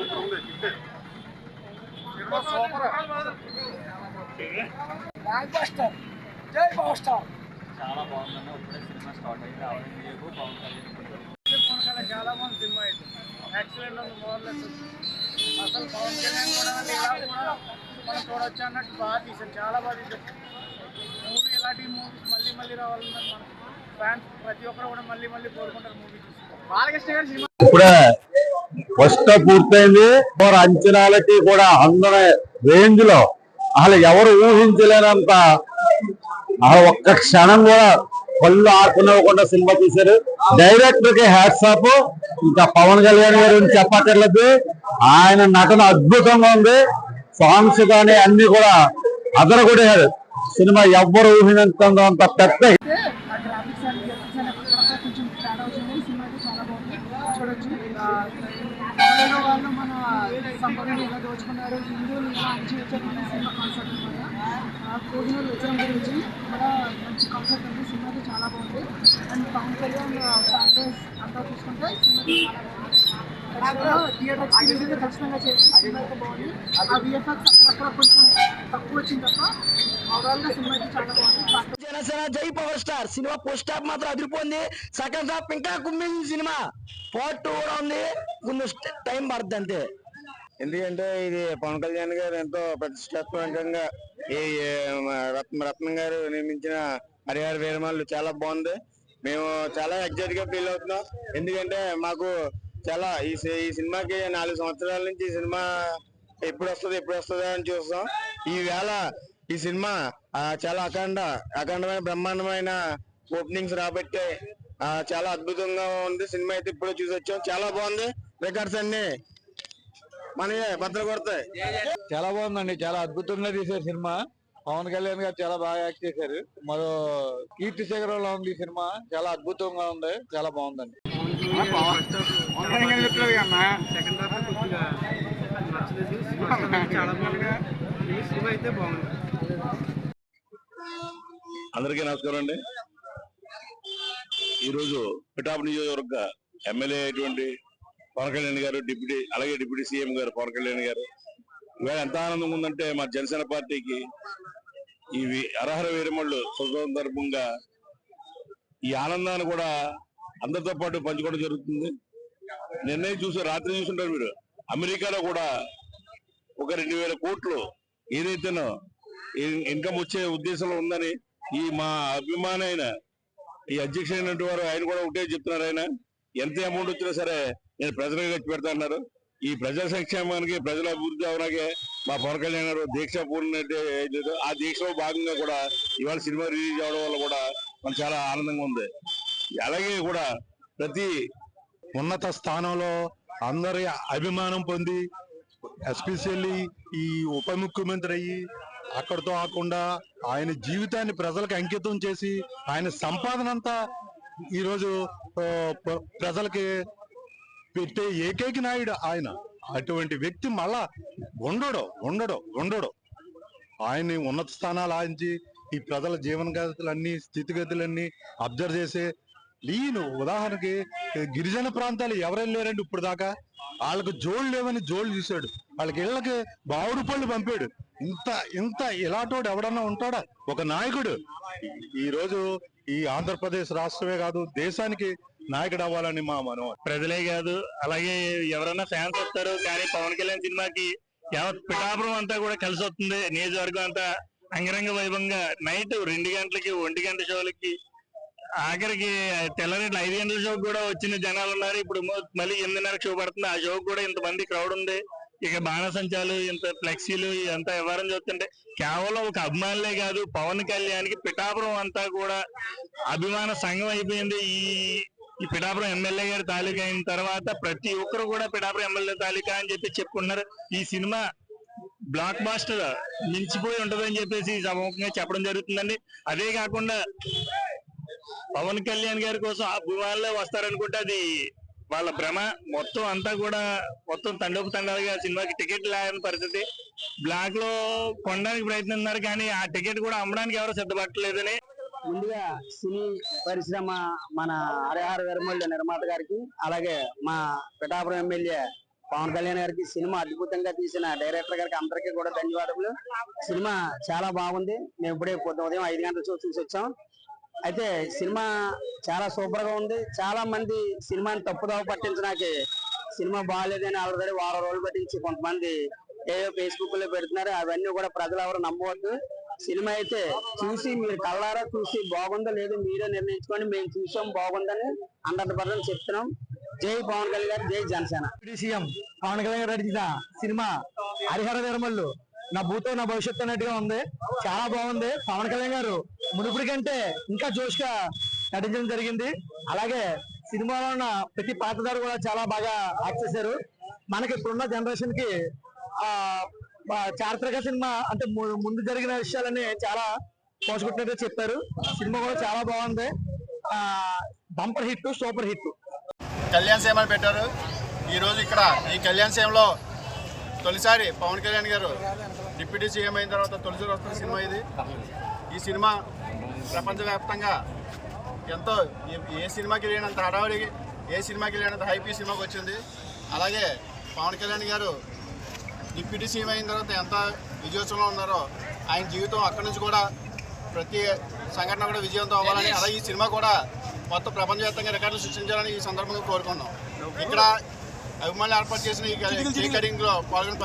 Super ఉంది సినిమా super blockbuster జై పవర్ స్టార్ చాలా బాగుందన్న ఇప్పుడే సినిమా స్టార్ట్ అయింది. ఔరంగజేబు పవన్ కళ్యాణ్ చాలా బాగుంది సినిమా అయితే యాక్సిడెంట్ ఉంది మోర్లెస్ అసలు పవన్ కళ్యాణ్ కూడా ఇలా కూడా మనం చూడొచ్చు అన్నట్టు బాగా తీశారు చాలా బాగా మూవీ ఇలాంటి మూవీస్ మళ్ళీ మళ్ళీ రావాలని మన. ఫ్యాన్స్ ప్రతి ఒక్కరు కూడా మళ్ళీ మళ్ళీ కోరుకుంటారు మూవీ చూసి. బాలకృష్ణ గారి సినిమా ఇప్పుడే ఫస్ట్ పూర్తయింది. వారి అంచనాలకి కూడా అందనే రేంజ్లో. అసలు ఎవరు ఊహించలేనంత ఒక్క క్షణం కూడా పళ్ళు ఆకునివ్వకుండా సినిమా తీశారు. డైరెక్టర్కి హ్యాట్స్ ఆఫ్ ఇంకా పవన్ కళ్యాణ్ గారు చెప్పట్లేదు ఆయన నటన అద్భుతంగా ఉంది. సాంగ్స్ కానీ అన్ని కూడా అదరగొడేశారు సినిమా ఎవ్వరు ఊహించంత పెద్ద అయితే ఆ గ్రాఫిక్స్ అండ్ గ్రాఫిక్స్ అనే అక్కడక్కడ కొంచెం తేడా వచ్చింది సినిమా అయితే చాలా బాగుంది చూడొచ్చు ఆ, తెలంగాణ వాళ్ళు మన సంపదను ఎలా దోచుకున్నారు హిందువులు ఎలా అణచివేశారు అనే సినిమా కాన్సెప్ట్ అనమాట. కోహినూరు విజయం గురించి కూడా మంచి కాన్సెప్ట్ ఉంది. సినిమా చాలా బాగుంది. అండ్ పవన్ కళ్యాణ్ ఫ్యాక్టర్స్ అంతా చూసుకుంటే సినిమా చాలా బాగుంది. థియేటర్ ఎక్స్పీరియన్స్ అయితే ఖచ్చితంగా చేసి సినిమా అయితే బాగుంది. ఆ విఎఫ్ఎక్స్ అక్కడక్కడ కొంచెం తక్కువ వచ్చింది తప్ప జనసేన జై power star. Cinema post half మాత్రం అదిరిపోయింది. సెకండ్ హాఫ్ ఇంకా కుమ్మింది సినిమా. పార్ట్ టూ కూడా ఉంది. కొంచెం టైం పడుతుంది అంతే. ఎందుకంటే ఇది పవన్ కళ్యాణ్ గారు ఎంతో ప్రతిష్టాత్మకంగా ఈ ఏ, రత్న రత్నం గారు నిర్మించిన హరిహర వీరమాలు చాలా బాగుంది. మేము చాలా ఎగ్జైట్గా ఫీల్ అవుతున్నాం. ఎందుకంటే మాకు చాలా ఈ ఈ సినిమాకి నాలుగు సంవత్సరాల నుంచి ఈ సినిమా ఎప్పుడు వస్తుంది ఎప్పుడు వస్తుంది అని చూస్తాం. ఈ వేళ ఈ సినిమా చాలా అఖండ అఖండమైన బ్రహ్మాండమైన ఓపెనింగ్స్ రాబట్టే చాలా అద్భుతంగా ఉంది. సినిమా అయితే ఇప్పుడు చూసి వచ్చాం చాలా బాగుంది. రికార్డ్స్ అన్ని మనయే బద్దలు కొడతాయి చాలా బాగుందండి చాలా అద్భుతంగా తీశారు సినిమా. పవన్ కళ్యాణ్ గారు చాలా బాగా యాక్ట్ చేశారు. మరో కీర్తి శేఖరంలో ఉంది ఈ సినిమా. చాలా అద్భుతంగా ఉంది చాలా బాగుందండి. అందరికీ నమస్కారం అండి. ఈరోజు పిఠాపు నియోజకవర్గ ఎమ్మెల్యే అయినటువంటి పవన్ కళ్యాణ్ గారు డిప్యూటీ అలాగే డిప్యూటీ సీఎం గారు పవన్ కళ్యాణ్ గారు. ఇవాళ ఎంత ఆనందంగా ఉందంటే మా జనసేన పార్టీకి ఈ అర్హర వీరమళ్ళు సందర్భంగా ఈ ఆనందాన్ని కూడా అందరితో పాటు పంచుకోవడం జరుగుతుంది. నిన్నే చూసి రాత్రి చూసుంటారు మీరు. అమెరికాలో కూడా ఒక రెండు వేల కోట్లు ఏదైతేనో ఇన్కమ్ వచ్చే ఉద్దేశంలో ఉందని ఈ మా అభిమానైన ఈ అధ్యక్షుడైనటువంటి వారు ఆయన కూడా ఒకటే చెప్తున్నారు ఆయన. ఎంత అమౌంట్ వచ్చినా సరే నేను ప్రజలకు తెచ్చి పెడతా ఈ ప్రజల సంక్షేమానికి ప్రజల అభివృద్ధి అవడానికి మా పవన్ కళ్యాణ్ గారు దీక్ష పూర్ణైతే ఆ దీక్షలో భాగంగా కూడా ఇవాళ సినిమా రిలీజ్ అవడం వల్ల కూడా మనకు చాలా ఆనందంగా ఉంది. అలాగే కూడా ప్రతి ఉన్నత స్థానంలో అందరి అభిమానం పొంది ఎస్పెషల్లీ ఈ ఉప ముఖ్యమంత్రి అయ్యి అక్కడితో ఆకుండా ఆయన జీవితాన్ని ప్రజలకు అంకితం చేసి ఆయన సంపాదన అంతా ఈరోజు ప్రజలకి పెట్టే ఏకైక నాయుడు ఆయన. అటువంటి వ్యక్తి మళ్ళా ఉండడు ఉండడు ఉండడు. ఆయన్ని ఉన్నత స్థానాలు ఆయించి ఈ ప్రజల జీవనగతులన్నీ స్థితిగతులన్నీ అబ్జర్వ్ చేసే లీను. ఉదాహరణకి గిరిజన ప్రాంతాలు ఎవరైనా లేరండి ఇప్పుడు దాకా? వాళ్ళకి జోళ్ళు లేవని జోళ్ళు చూశాడు. వాళ్ళకి ఇళ్ళకి బావుడు పళ్ళు పంపాడు. ఇంత ఇంత ఇలాంటోడు ఎవడన్నా ఉంటాడా? ఒక నాయకుడు. ఈరోజు ఈ రోజు ఈ ఆంధ్రప్రదేశ్ రాష్ట్రమే కాదు దేశానికి నాయకుడు అవ్వాలని మా మనం ప్రజలే కాదు అలాగే ఎవరైనా ఫ్యాన్స్ వస్తారు కానీ పవన్ కళ్యాణ్ సినిమాకి యావత్ పిఠాపురం అంతా కూడా కలిసి వస్తుంది. నియోజకవర్గం అంతా అంగరంగ వైభవంగా నైట్ రెండు గంటలకి ఒంటి గంట షోలకి ఆఖరికి తెల్లరేట్లు ఐదు గంటల షోకి కూడా వచ్చిన జనాలు ఉన్నారు. ఇప్పుడు మళ్ళీ ఎనిమిదిన్నర షో పడుతుంది. ఆ షోకి కూడా ఇంతమంది క్రౌడ్ ఉంది. ఇక బాణసంచాలు ఇంత ఫ్లెక్సీలు ఇదంతా వ్యవహారం చూస్తుంటే కేవలం ఒక అభిమానులే కాదు పవన్ కళ్యాణ్కి పిఠాపురం అంతా కూడా అభిమాన సంఘం అయిపోయింది. ఈ ఈ పిఠాపురం ఎమ్మెల్యే గారి తాలూకా అయిన తర్వాత ప్రతి ఒక్కరు కూడా పిఠాపురం ఎమ్మెల్యే తాలూకా అని చెప్పి చెప్పుకున్నారు. ఈ సినిమా బ్లాక్ బాస్టర్ మించిపోయి ఉంటదని చెప్పేసి సమూహంగా చెప్పడం జరుగుతుందండి. అదే కాకుండా పవన్ కళ్యాణ్ గారి కోసం ఆ భూమాల్లో వస్తారనుకుంటే అది వాళ్ళ భ్రమ. మొత్తం అంతా కూడా మొత్తం తండోపు తండాలుగా సినిమాకి టికెట్ లేని పరిస్థితి. బ్లాక్లో కొనడానికి ప్రయత్నిస్తున్నారు కానీ ఆ టికెట్ కూడా అమ్మడానికి ఎవరు సిద్ధపడలేదని ముందుగా సినీ పరిశ్రమ మన హరిహర వెరమల్లి నిర్మాత గారికి అలాగే మా పిఠాపురం ఎమ్మెల్యే పవన్ కళ్యాణ్ గారికి సినిమా అద్భుతంగా తీసిన డైరెక్టర్ గారికి అందరికీ కూడా ధన్యవాదములు. సినిమా చాలా బాగుంది. మేము ఇప్పుడే పొద్దు ఉదయం ఐదు గంటల షో చూసి వచ్చాం. అయితే సినిమా చాలా సూపర్గా ఉంది. చాలా మంది సినిమాని తప్పుదోవ పట్టించడానికి సినిమా బాగాలేదని ఆల్రెడీ వారం రోజులు పట్టించి కొంతమంది ఏవో ఫేస్బుక్లో పెడుతున్నారు. అవన్నీ కూడా ప్రజలు ఎవరు నమ్మవద్దు. సినిమా అయితే చూసి మీరు కళ్ళారా చూసి బాగుందో లేదో మీరే నిర్ణయించుకోండి మేము చూసాం బాగుందని హండ్రెడ్ పర్సెంట్ చెప్తున్నాం. జై పవన్ కళ్యాణ్ గారు జై జనసేన. సీఎం పవన్ కళ్యాణ్ గారు సినిమా హరిహర నిర్మల్లు నా భూతో నా భవిష్యత్తు అన్నట్టుగా ఉంది. చాలా బాగుంది. పవన్ కళ్యాణ్ గారు మునుపుడి కంటే ఇంకా జోష్గా నటించడం జరిగింది. అలాగే సినిమాలో ఉన్న ప్రతి పాత్రధారు కూడా చాలా బాగా యాక్ట్ చేశారు. మనకి ఇప్పుడున్న జనరేషన్కి ఆ, చారిత్రక సినిమా అంటే ము- ముందు జరిగిన విషయాలన్నీ చాలా పోసుకుంటున్నట్టు చెప్పారు. సినిమా కూడా చాలా బాగుంది. Bumper hit super hit. Kalyan సీమ అని పెట్టారు. ఈరోజు ఇక్కడ ఈ కళ్యాణ్ సీమలో తొలిసారి పవన్ కళ్యాణ్ గారు డిప్యూటీ సీఎం అయిన తర్వాత తొలిసారి వస్తున్న సినిమా ఇది. ఈ సినిమా ప్రపంచవ్యాప్తంగా ఎంతో ఏ- సినిమాకి లేనంత హడావుడి ఏ సినిమాకి లేనంత హైపీ సినిమాకి వచ్చింది. అలాగే పవన్ కళ్యాణ్ గారు డిప్యూటీ సీఎం అయిన తర్వాత ఎంత విజయోత్సవంలో ఉన్నారో ఆయన జీవితం అక్కడి నుంచి కూడా ప్రతి సంఘటన కూడా విజయవంతం అవ్వాలని అలాగే ఈ సినిమా కూడా మొత్తం ప్రపంచవ్యాప్తంగా రికార్డులు సృష్టించాలని ఈ సందర్భంగా కోరుకున్నాం ఇక్కడ అభిమానులు ఏర్పాటు చేసిన ఈ కేక్ కటింగ్లో పాల్గొన్న